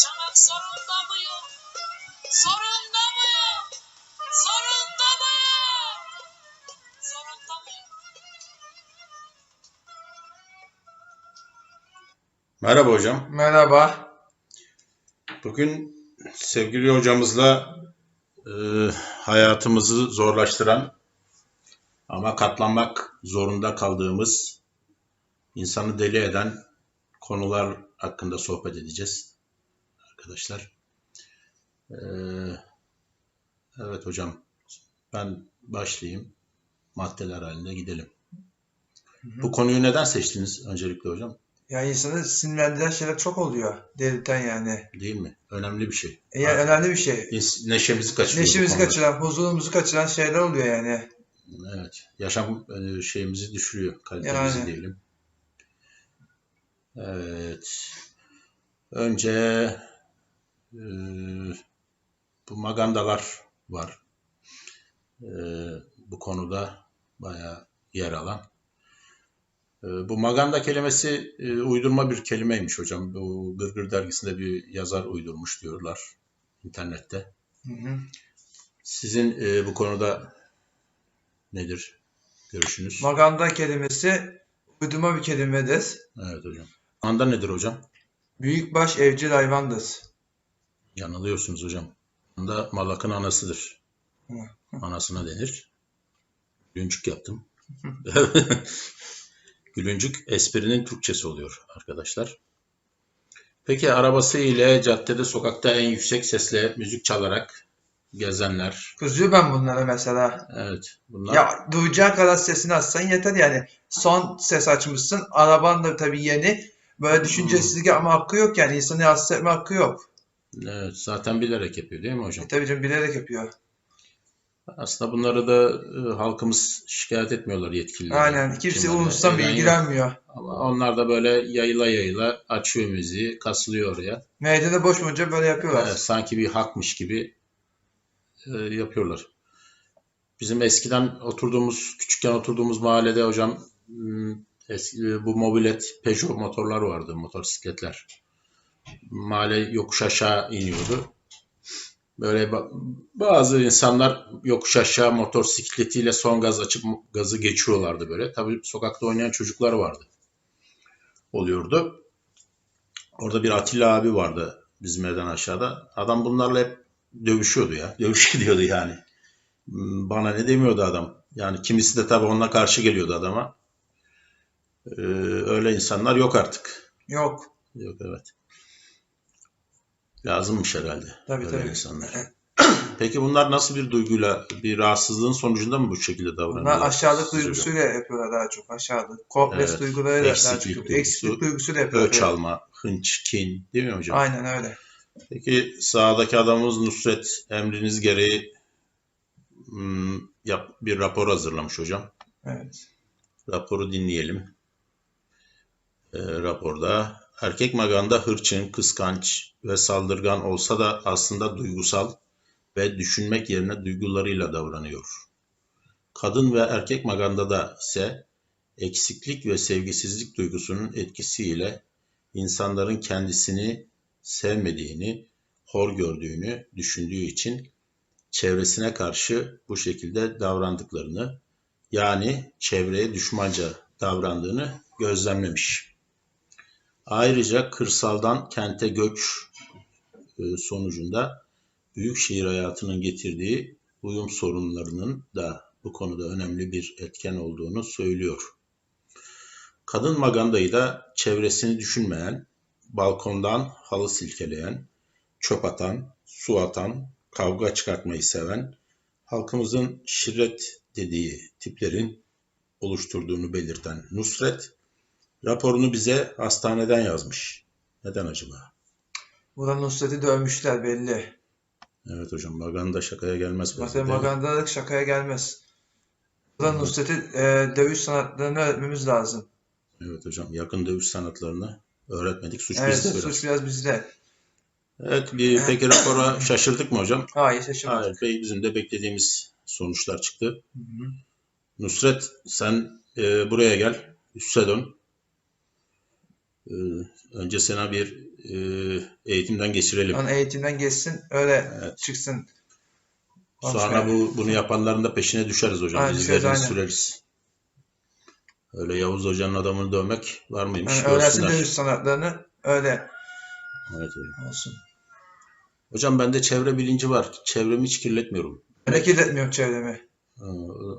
yaşamak zorunda mıyım? Zorunda mıyım? Zorunda mıyım? Zorunda mıyım? Merhaba hocam. Merhaba. Bugün sevgili hocamızla e, hayatımızı zorlaştıran ama katlanmak zorunda kaldığımız, insanı deli eden konular hakkında sohbet edeceğiz arkadaşlar. E, evet hocam, ben başlayayım. Maddeler halinde gidelim. Bu konuyu neden seçtiniz öncelikle hocam? Ya insanı sinirlendiren şeyler çok oluyor. Delirten yani. Değil mi? Önemli bir şey. E, yani önemli bir şey. Neşemizi kaçırıyoruz. bu Neşemizi kaçıran, huzurumuzu kaçıran şeyler oluyor yani. Evet. Yaşam e, şeyimizi düşürüyor. Kalitemizi Yani. diyelim. Evet. Önce e, bu magandalar var. E, bu konuda bayağı yer alan. E, bu maganda kelimesi e, uydurma bir kelimeymiş hocam. Bu Gırgır dergisinde bir yazar uydurmuş diyorlar internette. Hı hı. Sizin e, bu konuda nedir görüşünüz? Maganda kelimesi uydurma bir kelimedir. Evet hocam. Anda nedir hocam? Büyükbaş evcil hayvandır. Yanılıyorsunuz hocam. Anda malakın anasıdır. Anasına denir. Gülüncük yaptım. Gülüncük esprinin Türkçesi oluyor arkadaşlar. Peki arabası ile caddede sokakta en yüksek sesle müzik çalarak gezenler. Kızıyor ben bunlara mesela. Evet bunlar Ya duyacağın kadar sesini açsan yeter yani. Son ses açmışsın. Araban da tabii yeni. Böyle düşüncesizlik ama hakkı yok yani. İnsanı rahatsız etme hakkı yok. Evet, zaten bilerek yapıyor değil mi hocam? E tabii canım bilerek yapıyor. Aslında bunları da e, halkımız şikayet etmiyorlar yetkililer. Aynen. Kimse Kimlerle yok. ilgilenmiyor. Ama onlar da böyle yayıla yayıla açıyor müziği, kasılıyor oraya. Medyada boş bulunca böyle yapıyorlar. Evet, sanki bir hakmış gibi e, yapıyorlar. Bizim eskiden oturduğumuz, küçükken oturduğumuz mahallede hocam eski, bu mobilet Peugeot motorlar vardı, motosikletler. Mahalle yokuş aşağı iniyordu. Böyle ba- bazı insanlar yokuş aşağı motosikletiyle son gaz açıp gazı geçiyorlardı böyle. Tabii sokakta oynayan çocuklar vardı. Oluyordu. Orada bir Atilla abi vardı bizim evden aşağıda. Adam bunlarla hep dövüşüyordu ya. Dövüş gidiyordu yani. Bana ne demiyordu adam. Yani kimisi de tabii onunla karşı geliyordu adama. Ee, öyle insanlar yok artık. Yok. Yok evet. Lazımmış herhalde. Tabii tabii. insanlar. Peki bunlar nasıl bir duyguyla, bir rahatsızlığın sonucunda mı bu şekilde davranıyorlar? Bunlar aşağılık duygusuyla yapıyorlar daha çok. Aşağılık. Kompleks Evet. duygularıyla daha çok Eksiklik yapıyor. Eksiklik duygusu, duygusuyla yapıyorlar. Öç alma, hınç, kin değil mi hocam? Aynen öyle. Peki sağdaki adamımız Nusret emriniz gereği hmm, yap, bir rapor hazırlamış hocam. Evet. Raporu dinleyelim. Ee, raporda erkek maganda hırçın, kıskanç ve saldırgan olsa da aslında duygusal ve düşünmek yerine duygularıyla davranıyor. Kadın ve erkek magandada ise eksiklik ve sevgisizlik duygusunun etkisiyle insanların kendisini sevmediğini, hor gördüğünü düşündüğü için çevresine karşı bu şekilde davrandıklarını yani çevreye düşmanca davrandığını gözlemlemiş. Ayrıca kırsaldan kente göç e, sonucunda büyük şehir hayatının getirdiği uyum sorunlarının da bu konuda önemli bir etken olduğunu söylüyor. Kadın magandayı da çevresini düşünmeyen, balkondan halı silkeleyen, çöp atan, su atan, kavga çıkartmayı seven, halkımızın şirret dediği tiplerin oluşturduğunu belirten Nusret, raporunu bize hastaneden yazmış. Neden acaba? Burada Nusret'i dövmüşler belli. Evet hocam, maganda şakaya gelmez. Zaten magandalık şakaya gelmez. Burada Evet. Nusret'i e, dövüş sanatlarını öğretmemiz lazım. Evet hocam, yakın dövüş sanatlarını öğretmedik. Suç Evet, bizde biraz. suç biraz bizde. Evet, bir, peki rapora şaşırdık mı hocam? Hayır, şaşırmadık. Hayır, bey, bizim de beklediğimiz sonuçlar çıktı. Hı hı. Nusret, sen e, buraya gel, üste dön. Ee, önce sana bir e, eğitimden geçirelim. Onun eğitimden geçsin öyle Evet. çıksın. Sonra bu bunu yapanların da peşine düşeriz hocam. Aynen, aynen. süreriz. Öyle Yavuz Hoca'nın adamını dövmek var mıymış? Yani öğrensin dövüş sanatlarını öyle Evet, hocam. olsun. Hocam bende çevre bilinci var. Çevremi hiç kirletmiyorum. Ben de kirletmiyorum çevremi. Ee,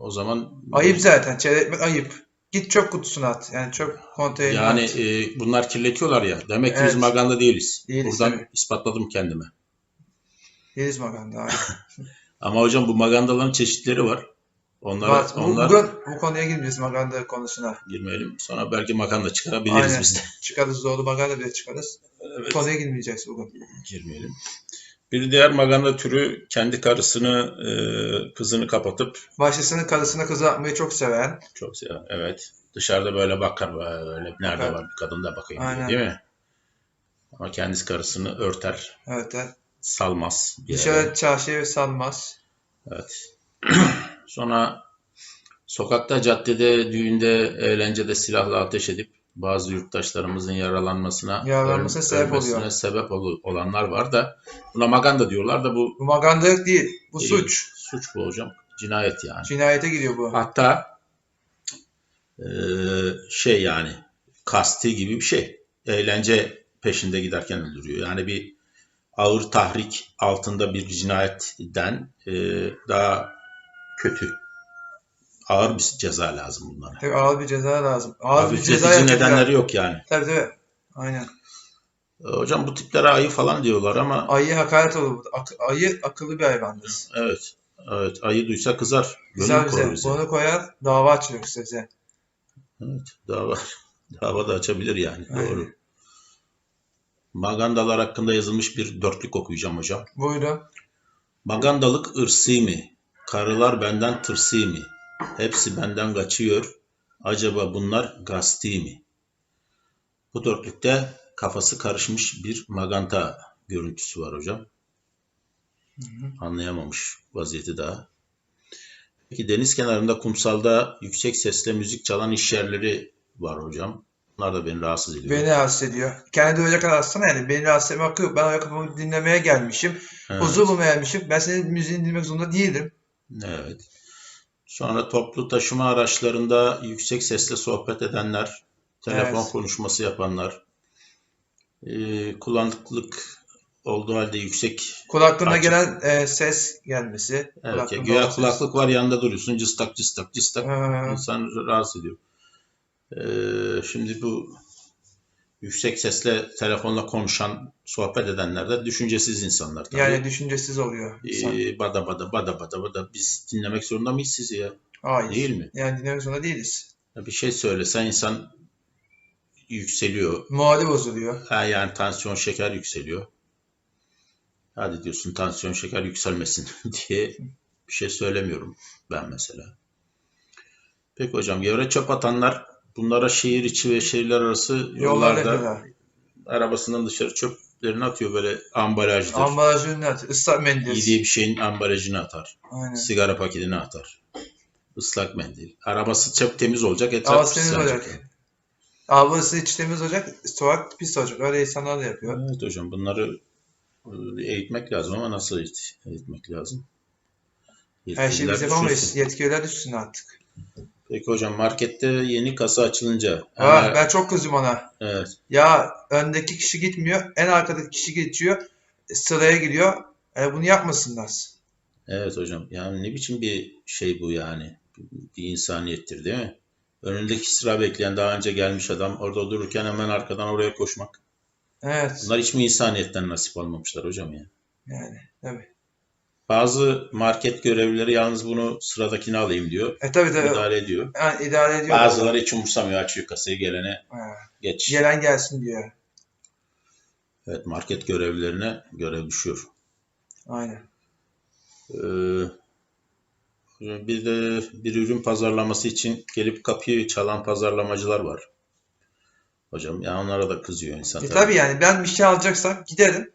O zaman Ayıp zaten. Kirletmek ayıp. Git çöp kutusuna at. Yani çöp konteyneri yani at. e, bunlar kirletiyorlar ya. Demek ki biz Evet. maganda değiliz. Değiliz, Buradan tabii. ispatladım kendime. Yeliz Maganda. Ama hocam bu magandaların çeşitleri var. Onlar, Var. Bu, onlar bugün bu konuya girmeyeceğiz Maganda konusuna. girmeyelim. Sonra belki maganda çıkarabiliriz Aynen. biz de. Çıkarız zorlu Maganda bile çıkarız. Evet. Konuya girmeyeceğiz bugün. girmeyelim. Bir diğer maganda türü kendi karısını, e, kızını kapatıp Başkasının karısına kızı atmayı çok seven. çok sever. Evet. Dışarıda böyle bakar böyle nerede Bakar. var bir kadın da bakayım diye, Aynen. değil mi? Ama kendisi karısını örter, Evet. evet. salmaz bir yere. Dışarı çarşıya salmaz. Evet. Sonra sokakta, caddede, düğünde, eğlencede silahla ateş edip bazı yurttaşlarımızın yaralanmasına, Yaralanmasına sebep oluyor. sebep ol- olanlar var da buna maganda diyorlar da bu Bu magandalık değil. Bu değil. suç. Suç bu hocam. Cinayet yani. Cinayete giriyor bu. Hatta eee, şey yani kasti gibi bir şey. Eğlence peşinde giderken öldürüyor. Yani bir ağır tahrik altında bir cinayetten eee, daha kötü. Ağır bir ceza lazım bunlara. Tabii ağır bir ceza lazım. Ağır bir ceza nedenleri yok yani. Tabii tabii. Aynen. E, Hocam bu tiplere ayı falan diyorlar ama Ayı hakaret olur. Ak- ayı akıllı bir hayvandır. evet. Evet, ayı duysa kızar. Koyar bize. bize. Bunu koyar, dava açılır size. Evet, dava, dava da açabilir yani. Aynen. Doğru. Magandalar hakkında yazılmış bir dörtlük okuyacağım hocam. Buyurun. Magandalık ırsi mi? Karılar benden tırsi mi? Hepsi benden kaçıyor. Acaba bunlar gasti mi? Bu dörtlükte kafası karışmış bir maganda görüntüsü var hocam. Hı hı. Anlayamamış vaziyeti daha. Peki deniz kenarında kumsalda yüksek sesle müzik çalan iş yerleri var hocam. Bunlar da beni rahatsız ediyor. Beni rahatsız ediyor. Kendi öyle kadar aslında yani. Beni rahatsız etme hakkı yok. Ben o kafamı dinlemeye gelmişim. Evet. Huzur bulmaya gelmişim. Ben senin müziğini dinlemek zorunda değilim. Evet. Sonra toplu taşıma araçlarında yüksek sesle sohbet edenler, telefon Evet. konuşması yapanlar, e, kulaklık olduğu halde yüksek Kulaklığına Açık. gelen e, ses gelmesi. evet, ya, güya olan ses. kulaklık var yanında duruyorsun cıstak cıstak cıstak Ee, insan rahatsız ediyor. E, şimdi bu yüksek sesle telefonla konuşan, sohbet edenler de düşüncesiz insanlar tabii. yani düşüncesiz oluyor. insan. E, bada bada bada bada bada biz dinlemek zorunda mıyız sizi ya? Hayır. Değil mi? Yani dinlemek zorunda değiliz. Ya Bir şey söylesen insan yükseliyor. Morali bozuluyor. Ha yani tansiyon şeker yükseliyor. Hadi diyorsun tansiyon şeker yükselmesin diye bir şey söylemiyorum ben mesela. Peki hocam yere çöp atanlar bunlara şehir içi ve şehirler arası Yollarda yollarda yapıyorlar. arabasından dışarı çöplerini atıyor böyle ambalajdır. Ambalajı ünlü at. Islak mendil. Yediği bir şeyin ambalajını atar. Aynen. Sigara paketini atar. Islak mendil. Arabası çok temiz olacak. Etraf pis temiz olacak olacak. yani. Ablası iç temiz olacak. Sokak pis olacak. Öyle insanlar da yapıyor. Evet hocam bunları e, eğitmek lazım ama nasıl eğit- eğitmek lazım? Her şeyi Yetkililer biz yapamayız. düşünsün. Yetkililer düşsün artık. Peki hocam markette yeni kasa açılınca Ha, hemen- ben çok kızıyorum ona. evet, Ya öndeki kişi gitmiyor. En arkadaki kişi geçiyor. Sıraya giriyor. E, bunu yapmasınlar. evet hocam yani ne biçim bir şey bu yani bir insaniyettir değil mi? Önündeki sıra bekleyen daha önce gelmiş adam orada dururken hemen arkadan oraya koşmak. Evet. Bunlar hiç mi insaniyetten nasip almamışlar hocam ya? Yani tabii. Bazı market görevlileri yalnız bunu sıradakini alayım diyor. E tabii tabii. İdare ediyor. Yani idare ediyor. Bazıları hiç umursamıyor açıyor kasayı gelene Ha, geç. Gelen gelsin diyor. Evet market görevlilerine görev düşüyor. Aynen. Ee, bir de bir ürün pazarlaması için gelip kapıyı çalan pazarlamacılar var. Hocam ya onlara da kızıyor insan. E tabii. yani ben bir şey alacaksam giderim.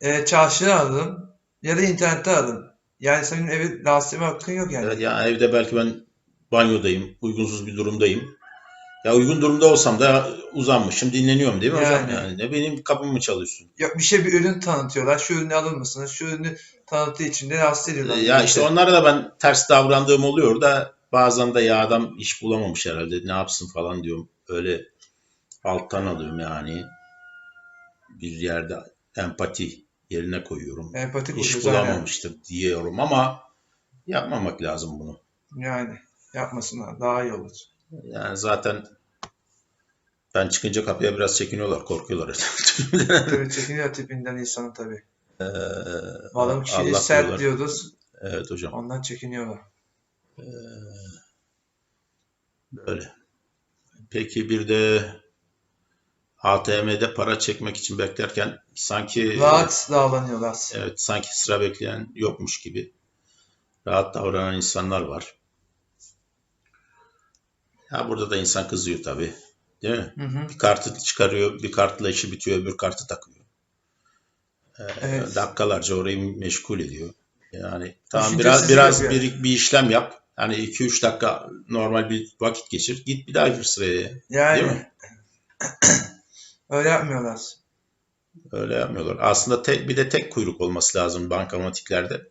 E, çarşıda alırım. Ya da internette alırım. Yani senin evi rahatsız hakkın yok yani. Evet, ya evde belki ben banyodayım, uygunsuz bir durumdayım. Ya uygun durumda olsam da uzanmışım dinleniyorum değil mi hocam? Yani. Yani ne benim kapımı mı çalıyorsun? Yok bir şey bir ürün tanıtıyorlar. Şu ürünü alır mısınız? Şu ürünü tanıttığı için de rahatsız ediyorlar. Ya işte onlara da ben ters davrandığım oluyor da bazen de ya adam iş bulamamış herhalde ne yapsın falan diyorum. Öyle alttan alıyorum yani. Bir yerde empati yerine koyuyorum. Empati İş bulamamıştır diyorum ama yapmamak lazım bunu. Yani yapmasınlar. Daha iyi olur. Yani zaten ben çıkınca kapıya biraz çekiniyorlar, korkuyorlar. Tabii çekiniyor tipinden insanın tabii. Ee, Malum kişiyi Allah sert diyorlar. diyoruz. Evet hocam. Ondan çekiniyorlar. Böyle. Peki bir de ATM'de para çekmek için beklerken sanki Rahat davranıyorlar. evet sanki sıra bekleyen yokmuş gibi rahat davranan insanlar var. Ya burada da insan kızıyor tabii. Değil mi? Hı hı. Bir kartı çıkarıyor, bir kartla işi bitiyor, öbür kartı takıyor. Ee, Evet. Dakikalarca orayı meşgul ediyor. Yani tamam biraz biraz yapıyor. bir, bir işlem yap. Hani 2-3 dakika normal bir vakit geçir. Git bir daha gir sıraya. Değil Yani mi? öyle yapmıyorlar. Öyle yapmıyorlar. Aslında tek, bir de tek kuyruk olması lazım bankamatiklerde.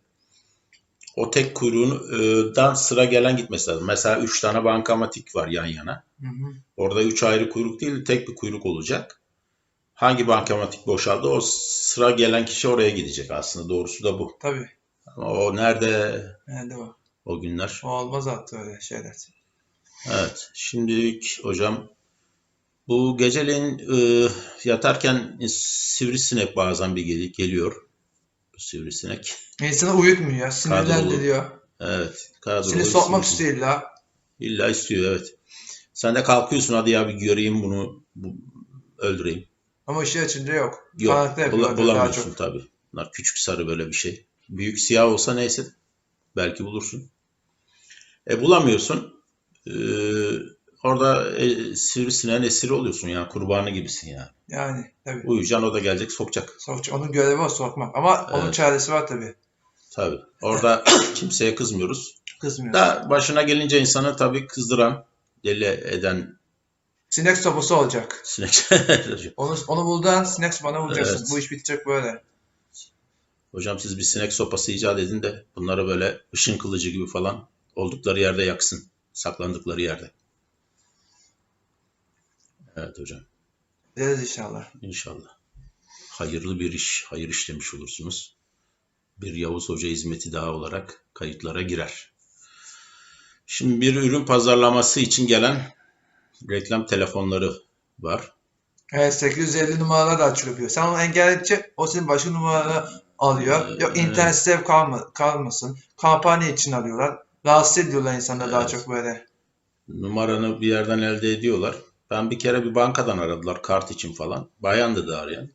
O tek kuyruğundan sıra gelen gitmesi lazım. Mesela 3 tane bankamatik var yan yana. Hı hı. Orada 3 ayrı kuyruk değil tek bir kuyruk olacak. Hangi bankamatik boşaldı o sıra gelen kişi oraya gidecek aslında. Doğrusu da bu. Tabii. Ama o nerede Nerede o? o günler? O olmaz hatta öyle şeyler. Evet. Şimdilik hocam bu geceleyin e, yatarken sivrisinek bazen bir gel- geliyor. Bu sivrisinek. İnsanı uyutmuyor. Sinirlendiriyor. Evet. Kadrolu Seni sokmak istiyor illa. İlla istiyor evet. Sen de kalkıyorsun hadi ya bir göreyim bunu bu- öldüreyim. Ama işi açınca yok. Yok bula- bulamıyorsun tabii. Bunlar küçük sarı böyle bir şey. Büyük siyah olsa neyse belki bulursun. E bulamıyorsun. Ee, orada e, sivrisineğin esiri oluyorsun yani kurbanı gibisin yani. Yani tabii. Uyuyacaksın o da gelecek sokacak. Sokça- Onun görevi o sokmak. Ama onun Evet. çaresi var tabii. Tabii. Orada kimseye kızmıyoruz. Kızmıyor. Da başına gelince insanı tabii kızdıran, deli eden Sinek sopası olacak. sinek. Onu, onu bulduğun sinek sopana vuracaksın. Evet. Bu iş bitecek böyle. Hocam siz bir sinek sopası icat edin de bunları böyle ışın kılıcı gibi falan oldukları yerde yaksın. Saklandıkları yerde. Evet hocam. Deriz inşallah. İnşallah. Hayırlı bir iş, hayır işlemiş olursunuz. Bir Yavuz Hoca hizmeti daha olarak kayıtlara girer. Şimdi bir ürün pazarlaması için gelen reklam telefonları var. Evet 850 numaralar da açılıyor. Sen onu engelleyince o senin başka numaraları alıyor. Ee, Yok internet site kalma, kalmasın. Kampanya için arıyorlar. Rahatsız ediyorlar insanları daha Evet. çok böyle. Numaranı bir yerden elde ediyorlar. Ben bir kere bir bankadan aradılar kart için falan. Bayandı da arayan.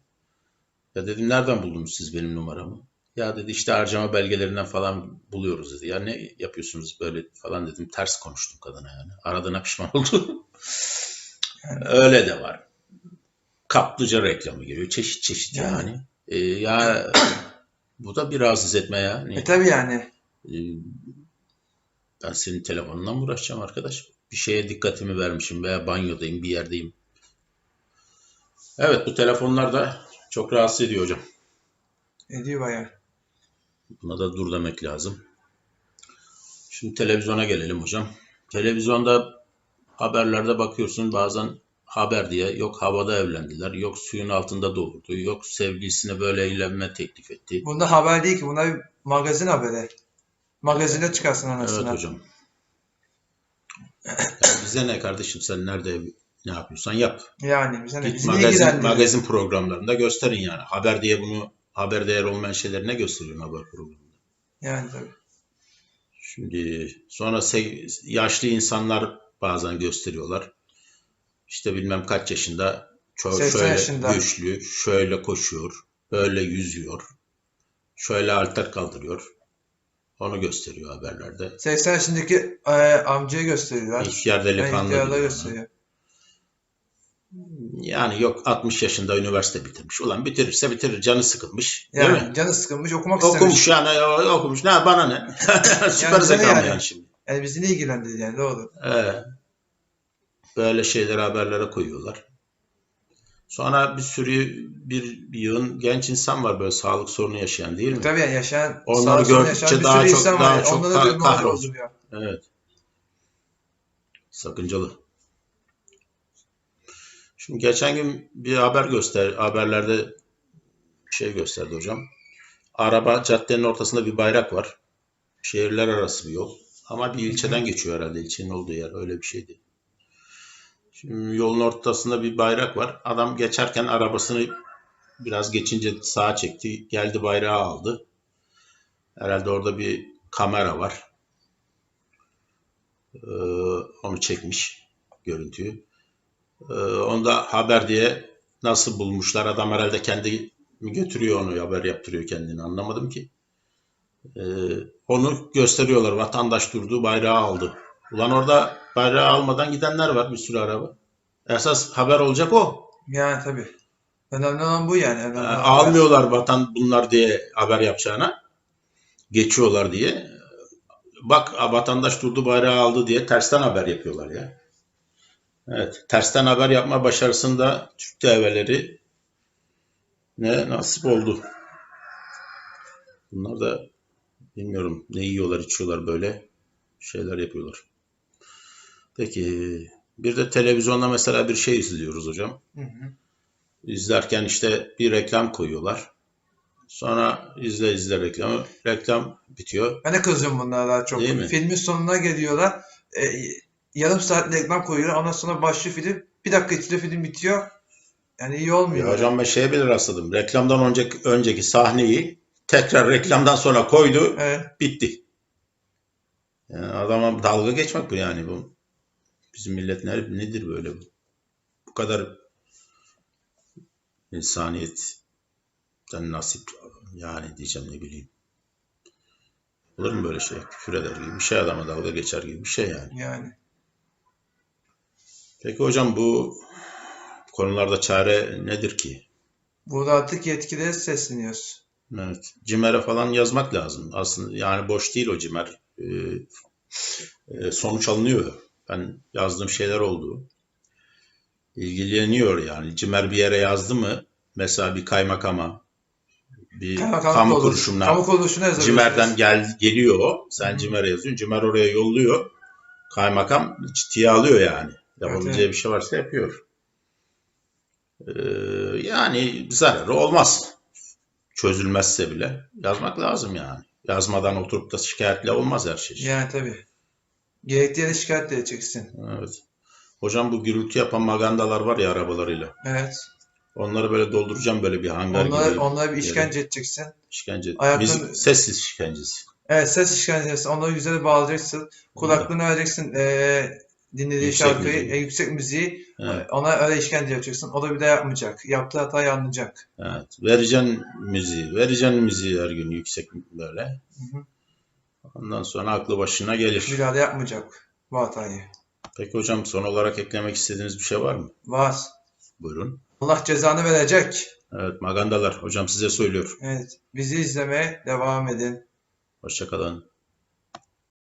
Ya dedim nereden buldunuz siz benim numaramı? Ya dedi işte harcama belgelerinden falan buluyoruz dedi. Ya ne yapıyorsunuz böyle falan dedim. Ters konuştum kadına yani. Aradığına pişman oldu. Öyle de var. Kaplıca reklamı geliyor. Çeşit çeşit Yani. yani. Ee, ya bu da bir rahatsız etme ya. E tabi yani. Ee, ben senin telefonundan mı uğraşacağım arkadaş? Bir şeye dikkatimi vermişim veya banyodayım bir yerdeyim. Evet bu telefonlar da çok rahatsız ediyor hocam. Ediyor bayağı. Buna da dur demek lazım. Şimdi televizyona gelelim hocam. Televizyonda haberlerde bakıyorsun bazen haber diye yok havada evlendiler, yok suyun altında doğurdu, yok sevgilisine böyle evlenme teklif etti. Bunda haber değil ki. Bunlar bir magazin haberi. Magazine çıkarsın Evet anasını. hocam. Bize ne kardeşim sen nerede ne yapıyorsan yap. Yani bize ne? Git Bizi magazin, magazin programlarında gösterin yani. Haber diye bunu haber değer olmayan şeyleri ne gösteriyorsun haber programında? Yani tabii. Şimdi sonra yaşlı insanlar bazen gösteriyorlar. İşte bilmem kaç yaşında ço- 80 şöyle yaşında. güçlü, şöyle koşuyor, böyle yüzüyor, şöyle alter kaldırıyor. Onu gösteriyor haberlerde. 80 yaşındaki e, amcayı gösteriyorlar. İhtiyar Yani delikanlı ona. gösteriyor. Yani yok 60 yaşında üniversite bitirmiş. Ulan bitirirse bitirir canı sıkılmış. Değil Yani mi? canı sıkılmış okumak Okumuş istemiş. yani o- okumuş. Ne bana ne? Süper ne zekalı yani. yani? şimdi. Yani bizi ne ilgilendiriyor yani doğru. Ee, Böyle şeyleri haberlere koyuyorlar. Sonra bir sürü bir yığın genç insan var böyle sağlık sorunu yaşayan değil mi? Tabii yani yaşayan, Onları gördükçe daha çok- daha var. çok kah- kahrolsun. Evet. Sakıncalı. Şimdi geçen gün bir haber göster, haberlerde bir şey gösterdi hocam. Araba caddenin ortasında bir bayrak var. Şehirler arası bir yol. Ama bir ilçeden geçiyor herhalde. ilçenin olduğu yer. Öyle bir şeydi. Şimdi yolun ortasında bir bayrak var. Adam geçerken arabasını biraz geçince sağa çekti. Geldi bayrağı aldı. Herhalde orada bir kamera var. Ee, onu çekmiş görüntüyü. Ee, onu da haber diye nasıl bulmuşlar? Adam herhalde kendi götürüyor onu haber yaptırıyor kendini anlamadım ki. Ee, onu gösteriyorlar. Vatandaş durdu bayrağı aldı. Ulan orada bayrağı almadan gidenler var bir sürü araba. Esas haber olacak o. Yani tabii. Önemli olan bu yani. Önemli Ee, olan almıyorlar vatan bunlar diye haber yapacağına. Geçiyorlar diye. Bak vatandaş durdu bayrağı aldı diye tersten haber yapıyorlar ya. Evet, tersten haber yapma başarısında Türk devletleri ne nasip oldu. Bunlar da bilmiyorum ne yiyorlar içiyorlar böyle şeyler yapıyorlar. Peki bir de televizyonda mesela bir şey izliyoruz hocam. Hı hı. İzlerken işte bir reklam koyuyorlar. Sonra izle izle reklamı. Reklam bitiyor. Ben de kızıyorum bunlara daha çok. Değil mi? Filmin sonuna geliyorlar. E, yarım saat reklam koyuyorlar. Ondan sonra başlıyor film. Bir dakika içinde film bitiyor. Yani iyi olmuyor. Ya hocam ben şeye bile rastladım. Reklamdan önceki, önceki sahneyi tekrar reklamdan sonra koydu. Evet. Bitti. Yani adama dalga geçmek bu yani bu. Bizim millet ne, nedir böyle bu? Bu kadar insaniyetten nasip yani diyeceğim ne bileyim. Olur mu böyle şey? Küfür eder gibi bir şey adama dalga geçer gibi bir şey yani. Yani. Peki hocam bu konularda çare nedir ki? Burada artık yetkililere sesleniyoruz. Evet. CİMER'e falan yazmak lazım. Aslında yani boş değil o CİMER. Ee, e, sonuç alınıyor. Ben yazdığım şeyler oldu. İlgileniyor yani. CİMER bir yere yazdı mı mesela bir kaymakama bir kamu kuruluş- kuruluşuna Kamu kuruluşuna yazıyoruz. CİMER'den gel, geliyor o. Sen Hı. CİMER'e yazıyorsun. CİMER oraya yolluyor. Kaymakam ciddiye alıyor yani. Yapabileceği evet. bir şey varsa yapıyor. Ee, yani zararı olmaz. Çözülmezse bile yazmak lazım yani. Yazmadan oturup da şikayetle olmaz her şey. Yani tabii. Gerekli yere şikayet de edeceksin. Evet. Hocam bu gürültü yapan magandalar var ya arabalarıyla. Evet. Onları böyle dolduracağım böyle bir hangar Onlara, gibi onlara bir işkence edeceksin. işkence. Ayaktan- Müzik, sessiz işkencesi. Evet ses işkencesi. Onları güzel bağlayacaksın. Kulaklığına vereceksin eee dinlediği Yüksek şarkıyı, müziği. e, yüksek müziği. Evet. Ona öyle işkence yapacaksın. O da bir daha yapmayacak. Yaptığı hatayı anlayacak. Evet. Vereceksin müziği. Vereceksin müziği her gün yüksek böyle. Hı hı. Ondan sonra aklı başına gelir. Bir daha da yapmayacak bu hatayı. Peki hocam son olarak eklemek istediğiniz bir şey var mı? Var. Buyurun. Allah cezanı verecek. Evet magandalar. Hocam size söylüyor. Evet. Bizi izlemeye devam edin. Hoşçakalın.